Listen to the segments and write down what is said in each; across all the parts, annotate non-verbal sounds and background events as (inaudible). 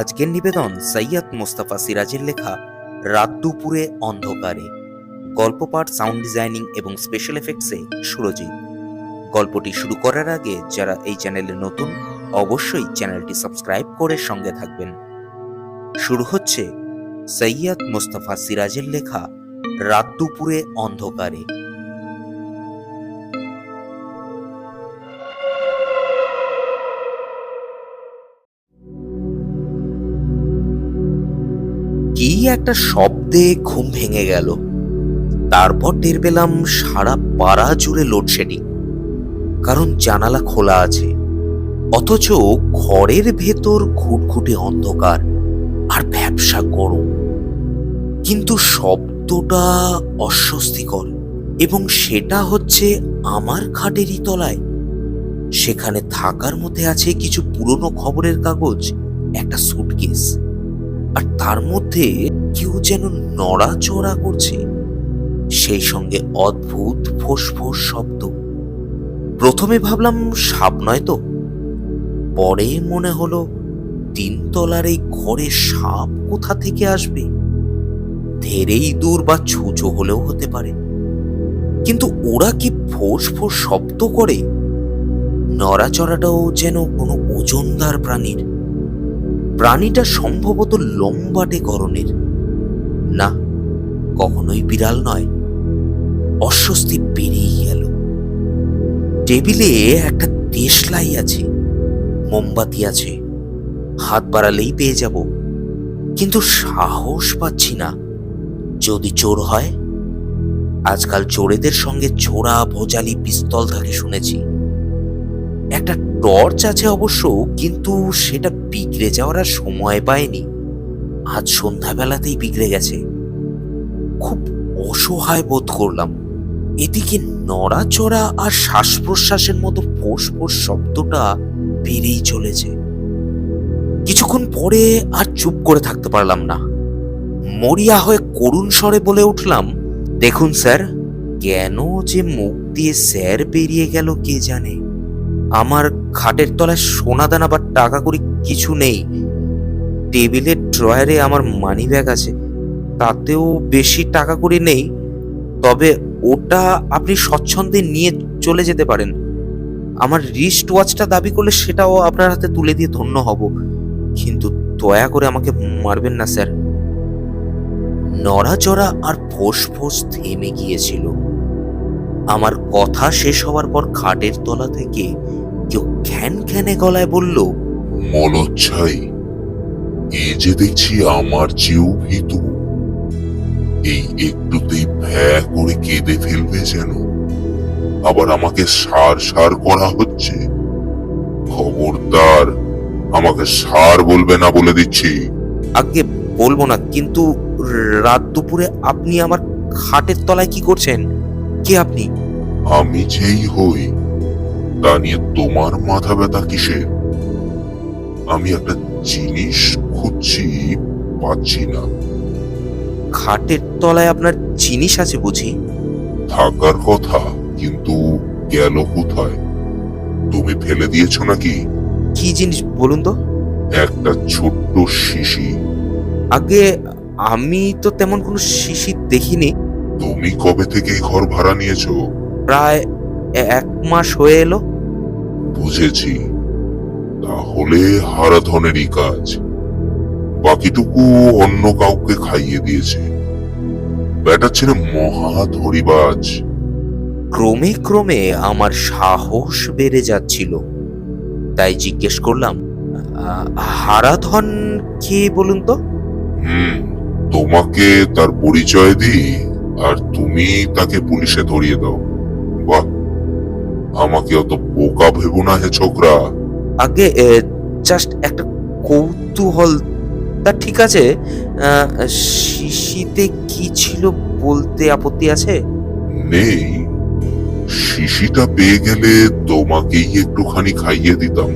আজকের নিবেদন সৈয়দ মোস্তফা সিরাজের লেখা রাত দুপুরে অন্ধকারে। গল্প পাঠ, সাউন্ড ডিজাইনিং এবং স্পেশাল এফেক্টসে সুরজিৎ। গল্পটি শুরু করার আগে যারা এই চ্যানেলে নতুন, অবশ্যই চ্যানেলটি সাবস্ক্রাইব করে সঙ্গে থাকবেন। শুরু হচ্ছে সৈয়দ মোস্তফা সিরাজের লেখা রাত দুপুরে অন্ধকারে। কি একটা শব্দে ঘুম ভেঙে গেল। তারপর টের পেলাম সারা পাড়া জুড়ে লোডশেডিং। কারণ জানালা খোলা আছে। অথচ ঘরের ভেতর ঘুটঘুটে অন্ধকার আর ব্যবসা গরম। কিন্তু শব্দটা অস্বস্তিকর এবং সেটা হচ্ছে আমার খাটেরই তলায়। সেখানে থাকার মধ্যে আছে কিছু পুরনো খবরের কাগজ, একটা সুটকেস আর তার মধ্যে কেউ যেন নড়াচড়া করছে। সেই সঙ্গে অদ্ভুত ফোঁস শব্দ। প্রথমে ভাবলাম, সাপ নয় তো? পরে মনে হলো, তিনতলার এই ঘরে সাপ কোথা থেকে আসবে? ধেরেই দূর বা ছুঁচো হলেও হতে পারে। কিন্তু ওরা কি ফোঁস ফোঁস শব্দ করে? নড়াচড়াটাও যেন কোনো ওজনদার প্রাণীর। প্রাণীটা সম্ভবত লম্বাটে গরনের না, কখনোই বিড়াল নয়, অস্বস্তি বেরিয়ে গেল। টেবিলে একটা দেশলাই আছে, মোমবাতি আছে, হাত বাড়ালেই পেয়ে যাব। কিন্তু সাহস পাচ্ছি না, যদি চোর হয়। আজকাল চোরেদের সঙ্গে ছোড়া ভোজালি পিস্তল থাকে শুনেছি। একটা টর্চ আছে অবশ্য, কিন্তু সেটা বিগড়ে যাওয়ার আর সময় পায়নি। আজ সন্ধ্যাবেলাতেই বিগড়ে গেছে। খুব অসহায় বোধ করলাম। এদিকে নড়াচড়া আর শ্বাস প্রশ্বাসের মতো ফোঁস শব্দটা বেড়েই চলেছে। কিছুক্ষণ পরে আর চুপ করে থাকতে পারলাম না। মরিয়া হয়ে করুণ স্বরে বলে উঠলাম, দেখুন স্যার, কেন যে মুখ দিয়ে স্যার বেরিয়ে গেল কে জানে? আমার খাটের তলায় সোনা দানা বা টাকা করি কিছু নেই। টেবিলের ড্রয়ারে আমার মানি ব্যাগ আছে। তাতেও বেশি টাকা করি নেই। তবে ওটা আপনি স্বচ্ছন্দে নিয়ে চলে যেতে পারেন। আমার রিস্ট ওয়াচটা দাবি করলে সেটাও আপনার হাতে তুলে দিয়ে ধন্য হব। কিন্তু দয়া করে আমাকে মারবেন না, স্যার। নড়াচড়া আর ফোঁস ফোঁস থেমে গিয়েছিল। আমার কথা শেষ হওয়ার পর খাটের তলা থেকে কেউ খ্যান খ্যানে গলায় বলল মলচ্ছাই এ যে দেখছি আমার চেয়েও ভীতু। এই একটুতেই ভ্যা করে কেঁদে ফেলবে যেন। আবার আমাকে সার সার করা হচ্ছে। খবরদার আমাকে সার বলবে না বলে দিচ্ছি। আগে বলব না কিন্তু রাত দুপুরে আপনি আমার খাটের তলায় কি করছেন? কে আপনি? আমি যেই হই তা নিয়ে তোমার মাথা ব্যথা কিসের আমি একটা জিনিস খুঁজছি পাচ্ছি না। খাটের তলায় আপনার জিনিস আছে বুঝি? থাকার কথা কিন্তু গেল কোথায়? তুমি ফেলে দিয়েছ নাকি? কি জিনিস বলুন তো? একটা ছোট্ট শিশি। আগে আমি তো তেমন কোনো শিশি দেখিনি। তুমি কবে থেকে ঘর ভাড়া নিয়েছো? প্রায় এক মাস হয়ে এলো। বুঝেছি। তাহলে হারাধনেরই কাজ। বাকিটুকু অন্য কাউকে খাইয়ে দিয়েছে। ব্যাটা ছেলে মহা ধরিবাজ। ক্রমে ক্রমে আমার সাহস বেড়ে যাচ্ছিল। তাই জিজ্ঞেস করলাম "আ- হারাধন কে বলুন তো? হুম তোমাকে তার পরিচয় দিই আর তুমি তাকে পুলিশে ধরিয়ে দাও। আমাকে অত বোকা ভেবো না হে ছোকরা। আগে জাস্ট একটা কৌতূহল। তা ঠিক আছে শিশিতে কি ছিল বলতে আপত্তি আছে? নেই। শিশিটা পেয়ে গেলে তোমাকেই একটুখানি খাইয়ে দিতাম।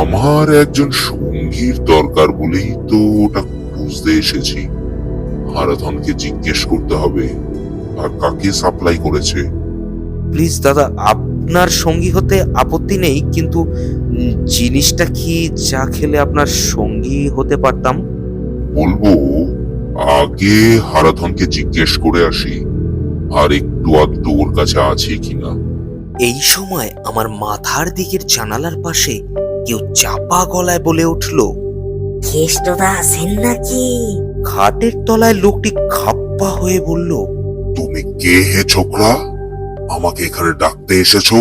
আমার একজন সঙ্গীর দরকার বলেই তো ওটা খুঁজতে এসেছি। হারাধনকে জিজ্ঞেস করতে হবে আর কাকে সাপ্লাই করেছে? প্লিজ দাদা আপনার সঙ্গী হতে আপত্তি নেই কিন্তু জিনিসটা কি যা খেলে আপনার সঙ্গী হতে পারতাম? বলব আগে হারাধনকে জিজ্ঞেস করে আসি আর একটু আধটু ওর কাছে আছে কিনা। এই সময় আমার মাথার দিকের জানালার পাশে কেউ চাপা গলায় বলে উঠল কেষ্টদা আছেন নাকি? খাটের তলায় লোকটি খাপ্পা হয়ে বলল তুমি কে হে ছোকরা? আমাকে এখানে ডাকতে এসেছ?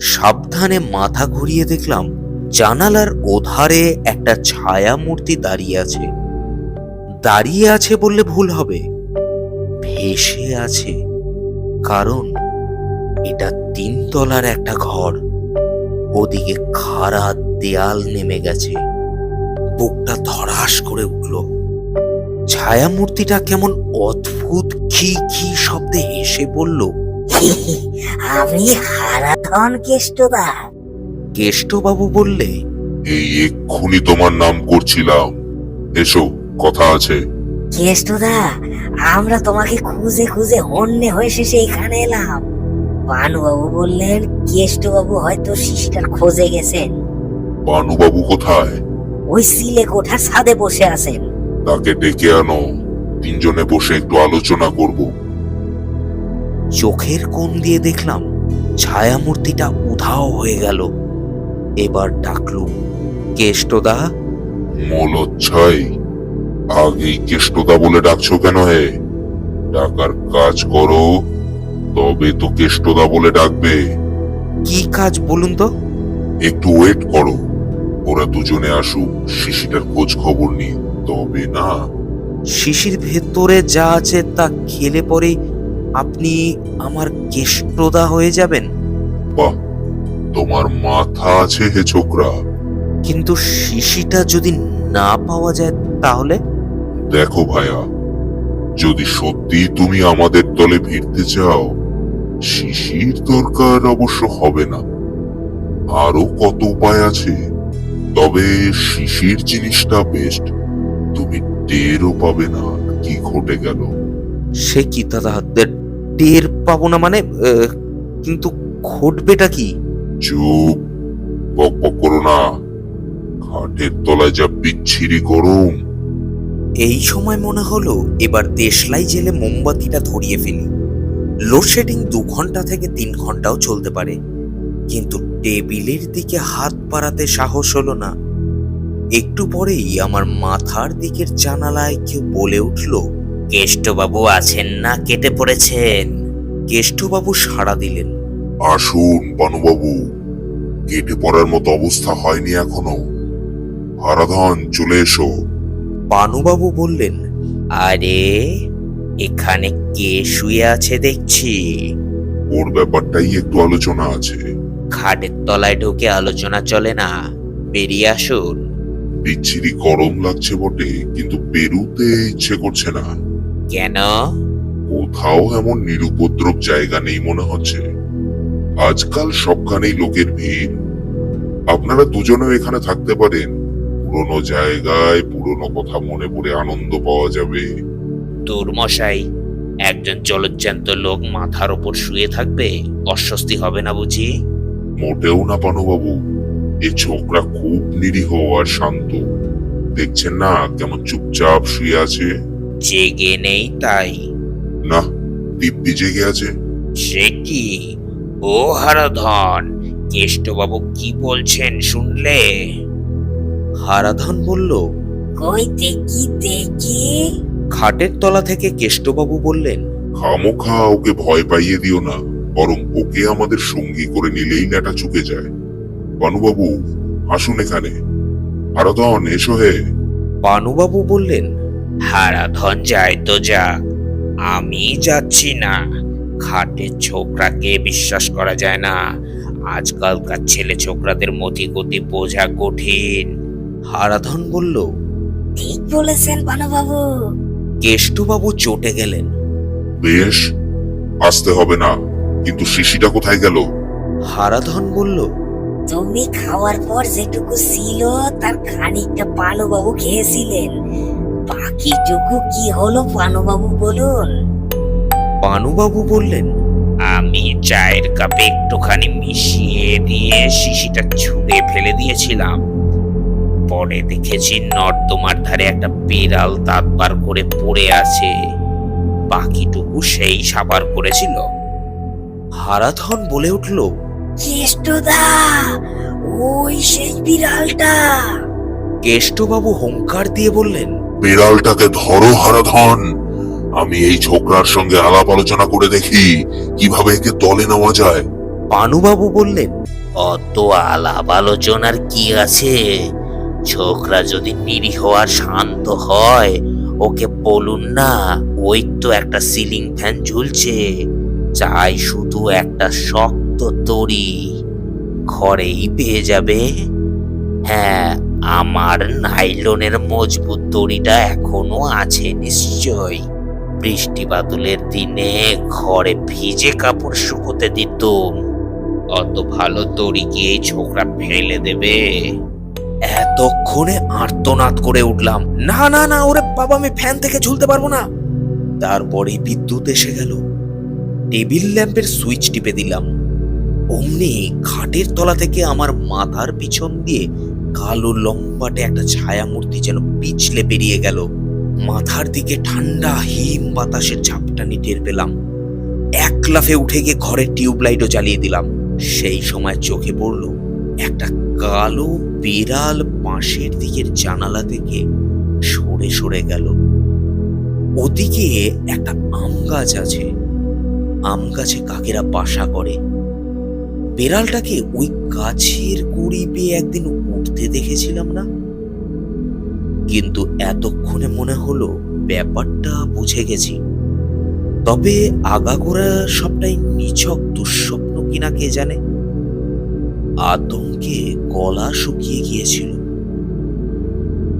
সাবধানে মাথা ঘুরিয়ে দেখলাম জানালার ওধারে একটা ছায়া মূর্তি দাঁড়িয়ে আছে। দাঁড়িয়ে আছে বললে ভুল হবে। ভেসে আছে। কারণ এটা তিনতলার একটা ঘর। ওদিকে খাড়া দেয়াল নেমে গেছে। বুকটা ধরাস করে উঠল। ছায়া মূর্তিটা কেমন অদ্ভুত খি খি শব্দে হেসে বলল (laughs) আমি হারাধন কেষ্টদা কেষ্টবাবু বললে এই এক্ষুনি তোমার নাম করছিলাম। এসো কথা আছে। কেষ্টদা আমরা তোমাকে খুঁজে খুঁজে হন্যে হয়ে শেষে এখানে এলাম। বানু বললেন কেষ্টবাবু হয়তো শিশিটার খোঁজে গেছেন। বানুবাবু কোথায়? ওই সিলে কোঠার ছাদে বসে আছেন। তাকে ডেকে আনো। তিনজনে বসে একটু আলোচনা করব। চোখের কোণ দিয়ে দেখলাম ছায়ামূর্তিটা উধাও হয়ে গেল। এবার ডাকলু কেষ্টদা? মলচ্ছাই আগেই কেষ্টদা বলে ডাকছো কেন হে? ডাকার কাজ করো তবে তো কেষ্টদা বলে ডাকবে। কি কাজ বলুন তো? একটু ওয়েট করো ওরা দুজনে আসুক শিশিটার খোঁজ খবর নিয়ে। তবে না। শিশির ভেতরে যা আছে তা খেলে পরে আপনি আমার কেষ্টদা হয়ে যাবেন। বাহ তোমার মাথা আছে হে ছোকরা। কিন্তু শিশিটা যদি না পাওয়া যায় তাহলে? দেখো ভাইয়া যদি সত্যি তুমি আমাদের দলে ভিড়তে চাও শিশির দরকার অবশ্য হবে না। আরও কত উপায় আছে তবে শিশির জিনিসটা বেস্ট তুমি টেরও পাবে না কি ঘটে গেল। সে কি দাদা টের পাবো না মানে কিন্তু ঘটবেটা কি? চুপ বক বক করো না। খাটের তলায় যা বিচ্ছিরি গরম। এই সময় মনে হলো এবার দেশলাই জেলে মোমবাতিটা ধরিয়ে ফেলি। লোডশেডিং দু ঘণ্টা থেকে তিন ঘন্টাও চলতে পারে। কিন্তু টেবিলের দিকে হাত বাড়াতে সাহস হলো না। একটু পরেই আমার মাথার দিকের জানালায় কেউ বলে উঠল কেষ্টবাবু আছেন না কেটে পড়েছেন। কেষ্টবাবু সাড়া দিলেন। আসুন বানুবাবু। কেটে পড়ার মতো অবস্থা হয়নি এখনও। হারাধন চলে এসো। পানুবাবু বললেন আরে এখানে কে শুয়ে আছে দেখছি? ওর ব্যাপারটাই একটু আলোচনা আছে। খাটের তলায় ঢুকে আলোচনা চলে না। বেরিয়ে আসুন। বিচ্ছিরি গরম লাগছে বটে কিন্তু বেরুতে ইচ্ছে করছে না। কেন? কোথাও এমন নিরুপদ্রব জায়গা নেই মনে হচ্ছে। আজকাল সবখানেই লোকের ভিড়। আপনারা দুজনেও এখানে থাকতে পারেন। পুরনো জায়গায় পুরনো কথা মনে পড়ে আনন্দ পাওয়া যাবে। তোর দুর্মশাই একজন জলজ্জান্ত লোক মাথার ওপর শুয়ে থাকবে অস্বস্তি হবে না বুঝি? মোটেও না পানুবাবু। এ ছোকরা খুব নিরীহ আর শান্ত। দেখছেন না কেমন চুপচাপ শুয়ে আছে? জেগে নেই তাই। না দিব্যি জেগে আছে। সে কি? ও হারাধন কেষ্টবাবু কি বলছেন শুনলে? হারাধন বলল কই দেখি দেখি। খাটের তলা থেকে কেষ্টবাবু বললেন খামোখা ওকে ভয় পাইয়ে দিও না বরং ওকে আমাদের সঙ্গী করে নিলেই নেটা চুকে যায়। বানুবাবু আসুন এখানে। হারাধন এসো হে। পানুবাবু বললেন হারাধন যায় তো যা। আমি যাচ্ছি না। খাটের ছোকরাকে বিশ্বাস করা যায় না। আজকালকার ছেলে ছোকরাদের মতি গতি বোঝা কঠিন। হারাধন বলল ঠিক বলেছেন বাবু কেষ্টবাবু চটে গেলেন। বেশ আসতে হবে না। কিন্তু শিশিটা কোথায় গেল? হারাধন বলল তুমি খাওয়ার পর যেটুকু ছিল তার খানিকটা পানুবাবু খেয়েছিলেন। বাকিটুকু কি হলো পানুবাবু বলুন? পানুবাবু বললেন আমি চায়ের কাপে একটুখানি মিশিয়ে দিয়ে শিশিটা ছুঁড়ে ফেলে দিয়েছিলাম। পরে দেখেছি নর্দমার ধারে একটা বিড়াল দাঁত বার করে পড়ে আছে। বাকিটুকু সেই সাবার করেছিল। হারাধন বলে উঠল কেষ্টদা ওই সেই বিড়ালটা। কেষ্টবাবু হুঙ্কার দিয়ে বললেন বিড়ালটাকে ধরো, হারাধন। আমি এই ছোকরার সঙ্গে আলাপ আলোচনা করে দেখি কীভাবে একে দলে নেওয়া যায়। পানুবাবু বললেন, অত আলাপ আলোচনার কি আছে? ছোকরা যদি নিরীহ আর শান্ত হয়, ওকে বলুন না, ওই তো একটা সিলিং ফ্যান ঝুলছে। চাই শুধু একটা শক্ত দড়ি। ঘরেই পেয়ে যাবে? হ্যাঁ আমার নাইলনের মজবুত দড়িটা এখনও আছে নিশ্চয় বৃষ্টি বাদলের দিনে ঘরে ভিজে কাপড় শুকোতে দিতুম অত ভালো দড়ি এই ছোকরা ফেলে দেবে? এতক্ষণে আর্তনাদ করে উঠলাম। না না না, ওরে বাবা, আমি ফ্যান থেকে ঝুলতে পারব না। তারপরে বিদ্যুৎ এসে গেল। টেবিল ল্যাম্পের সুইচ টিপে দিলাম। অমনি খাটের তলা থেকে আমার মাথার পিছন দিয়ে কালো লম্বাটে একটা ছায়ামূর্তি যেন পিছলে বেরিয়ে গেল। মাথার দিকে ঠান্ডা হিম বাতাসের ঝাপটানি টের পেলাম। এক লাফে উঠে গিয়ে ঘরের টিউবলাইটও জ্বালিয়ে দিলাম। সেই সময় চোখে পড়ল একটা কালো বিড়াল পাশের দিকের জানালা থেকে সরে সরে গেল। ওদিকে একটা আম গাছ আছে। আম গাছে কাকেরা বাসা করে। বিড়ালটাকে ওই গাছের গুড়ি পেয়ে একদিন উঠতে দেখেছিলাম না। কিন্তু এতক্ষণে মনে হলো ব্যাপারটা বুঝে গেছি। তবে আগাগোড়া সবটাই নিছক, দুঃস্বপ্ন কিনা কে জানে? আতঙ্কে গলা শুকিয়ে গিয়েছিল।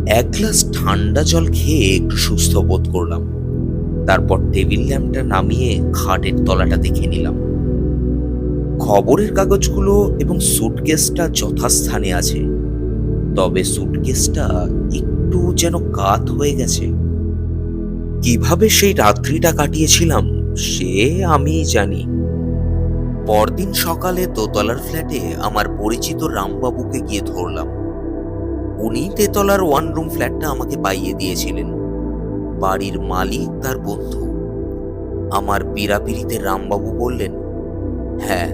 এক গ্লাস ঠান্ডা জল খেয়ে একটু সুস্থ বোধ করলাম। তারপর টেবিল ল্যাম্পটা নামিয়ে খাটের তলাটা দেখে নিলাম। খবরের কাগজগুলো এবং সুটকেসটা যথাস্থানে আছে। তবে সুটকেসটা একটু যেন কাত হয়ে গেছে। কীভাবে সেই রাত্রিটা কাটিয়েছিলাম, সে আমি জানি। পরদিন সকালে দোতলার ফ্ল্যাটে আমার পরিচিত রামবাবুকে গিয়ে ধরলাম। উনি তেতলার ওয়ান রুম ফ্ল্যাটটা আমাকে পাইয়ে দিয়েছিলেন। বাড়ির মালিক তার বন্ধু। আমার পিরাপিরিতে রামবাবু বললেন হ্যাঁ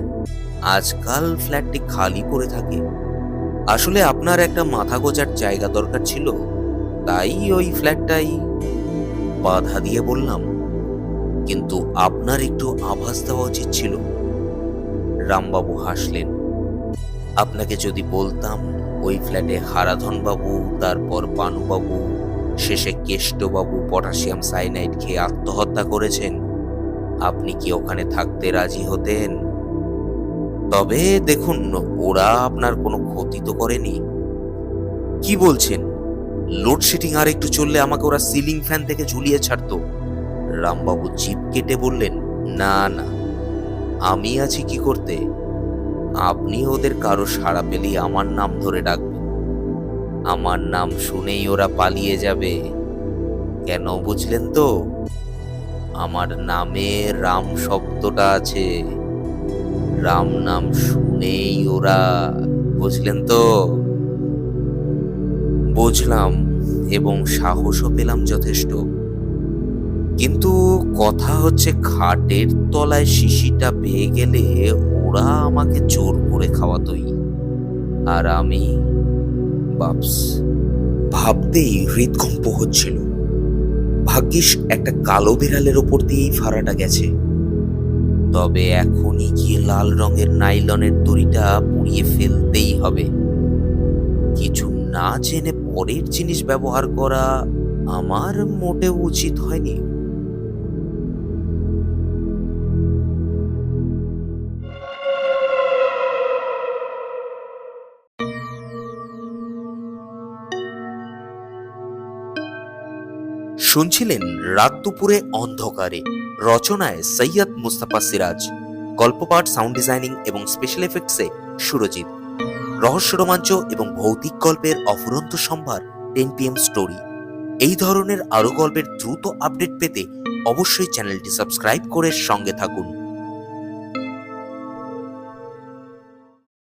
আজকাল ফ্ল্যাটটি খালি পড়ে থাকে। আসলে আপনার একটা মাথা গোজার জায়গা দরকার ছিল, তাই ওই ফ্ল্যাটটাই বাধা দিয়ে বললাম। কিন্তু আপনার একটু আভাস দেওয়া উচিত ছিল। রামবাবু হাসলেন। আপনাকে যদি বলতাম, ওই ফ্ল্যাটে হারাধন বাবু তারপর পানুবাবু, শেষে কেষ্টবাবু, পটাশিয়াম সাইনাইড খেয়ে আত্মহত্যা করেছেন, আপনি কি ওখানে থাকতে রাজি হতেন? তবে দেখুন, ওরা আপনার কোনো ক্ষতি তো করেনি। কি বলছেন? লোডশেডিং আর একটু চললে আমাকে ওরা সিলিং ফ্যান থেকে ঝুলিয়ে ছাড়তো। রামবাবু জিপ কেটে বললেন, না না, আমি আছি কি করতে? আপনি ওদের কারও সাড়া পেলেই আমার নাম ধরে ডাকবেন আমার নাম শুনেই ওরা পালিয়ে যাবে। কেন বুঝলেন তো? আমার নামে রাম শব্দটা আছে। রাম নাম শুনেই ওরা, বুঝলেন তো? বুঝলাম এবং সাহসও পেলাম যথেষ্ট। কিন্তু কথা হচ্ছে খাটের তলায় শিশিটা পেয়ে গেলে ওরা আমাকে জোর করে খাওয়াতই। আর আমি, বাপস, ভাবতেই হৃদকম্প হচ্ছিল। ভাগ্যিস একটা কালো বিড়ালের ওপর দিয়েই ফাড়াটা গেছে। তবে এখনই গিয়ে লাল রঙের নাইলনের দড়িটা পুড়িয়ে ফেলতেই হবে। কিছু না জেনে পরের জিনিস ব্যবহার করা আমার মোটেও উচিত হয়নি। শুনছিলেন রাত দুপুরে অন্ধকারে, রচনায় সৈয়দ মুস্তাফা সিরাজ, গল্পপাঠ, সাউন্ড ডিজাইনিং এবং স্পেশাল এফেক্টসে সুরজিৎ। রহস্য রোমাঞ্চ এবং ভৌতিক গল্পের অফুরন্ত সম্ভার টেন পিএম স্টোরি এই ধরনের আরও গল্পের দ্রুত আপডেট পেতে অবশ্যই চ্যানেলটি সাবস্ক্রাইব করে সঙ্গে থাকুন।